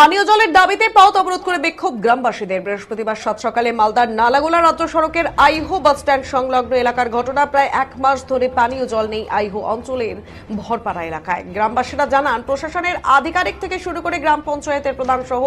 পানীয় জলের দাবিতে পথ অবরোধ করে বিক্ষোভ গ্রামবাসীদের। বৃহস্পতিবার সাত সকালে মালদার নালাগোলা রাজ্য সড়কের আইহো বাসস্ট্যান্ড সংলগ্ন এলাকার ঘটনা প্রায় এক মাস ধরে পানীয় জল নেই আইহো অঞ্চলের ভরপাড়া এলাকায়। গ্রামবাসীরা জানান, প্রশাসনের আধিকারিক থেকে শুরু করে গ্রাম পঞ্চায়েতের প্রধান সহ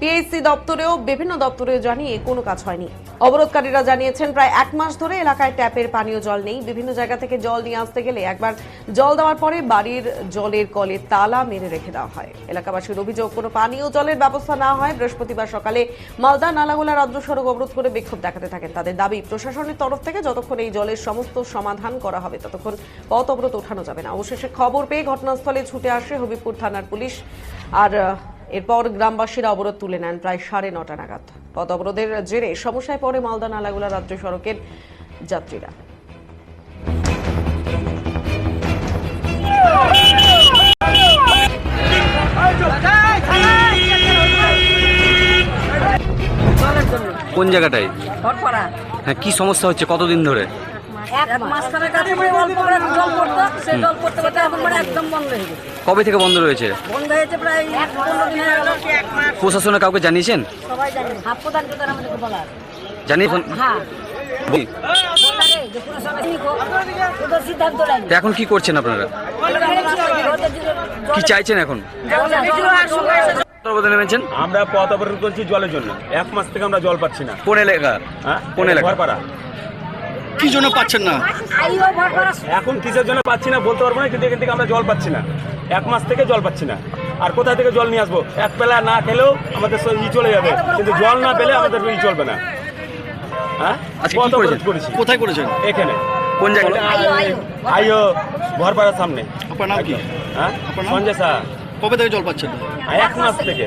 পিএইচসি দপ্তরেও বিভিন্ন দপ্তরেও জানিয়ে কোনো কাজ হয়নি। অবরোধকারীরা জানিয়েছেন, প্রায় এক মাস ধরে এলাকায় ট্যাপের পানীয় জল নেই। বিভিন্ন জায়গা থেকে জল নিয়ে আসতে গেলে একবার জল দেওয়ার পরে বাড়ির জলের কলে তালা মেরে রেখে দেওয়া হয়। এলাকাবাসীর অভিযোগ, কোনো পানীয় জলের ব্যবস্থা না হয়, বৃহস্পতিবার সকালে মালদা, নালাগোলা রাজ্য সড়ক অবরোধ করে বিক্ষোভ দেখাতে থাকেন তাদের দাবি। প্রশাসনের তরফ থেকে যতক্ষণ এই জলের সমস্ত সমাধান করা হবে, ততক্ষণ পথ অবরোধ ওঠানো যাবে না। অবশেষে খবর পেয়ে ঘটনাস্থলে ছুটে আসে হবিবপুর থানার পুলিশ আর এরপর গ্রামবাসীরা অবরোধ তুলে নেন প্রায় সাড়ে নটা নাগাদ। পথ অবরোধের জেরে সমস্যায় পড়ে মালদা, নালাগোলা রাজ্য সড়কের যাত্রীরা। কোন জায়গাটায়? হ্যাঁ কি সমস্যা হচ্ছে? কতদিন ধরে? মানে মানে কবে থেকে বন্ধ রয়েছে? প্রশাসনে কাউকে জানিয়েছেন? জানিয়েছেন হ্যাঁ। এখন কি করছেন আপনারা? কি চাইছেন এখন? নেমেছেন? আমরা পথ অবরোধ করছি জলের জন্য। এক মাস থেকে আমরা জল পাচ্ছি না। কোন এলাকা? হ্যাঁ? কোন এলাকা? ঘরপাড়া। কি জন্য পাচ্ছেন না? এখন কিসের জন্য পাচ্ছি না বলতে পারব না কিন্তু এখান থেকে আমরা জল পাচ্ছি না। এক মাস থেকে জল পাচ্ছি না। আর কোথা থেকে জল নিয়ে আসব? এক বেলা না খেলেও আমাদের ই চলে যাবে কিন্তু জল না পেলে আমাদের ই চলবে না। হ্যাঁ? আচ্ছা, কোথায় করেছেন? এখানে। কোন জায়গায়? আইও, ঘরপাড়ার সামনে। আপনার নাম কি? হ্যাঁ? আপনার নাম? সঞ্জয় শাহ কবে থেকে জল পাচ্ছেন? না এক মাস থেকে।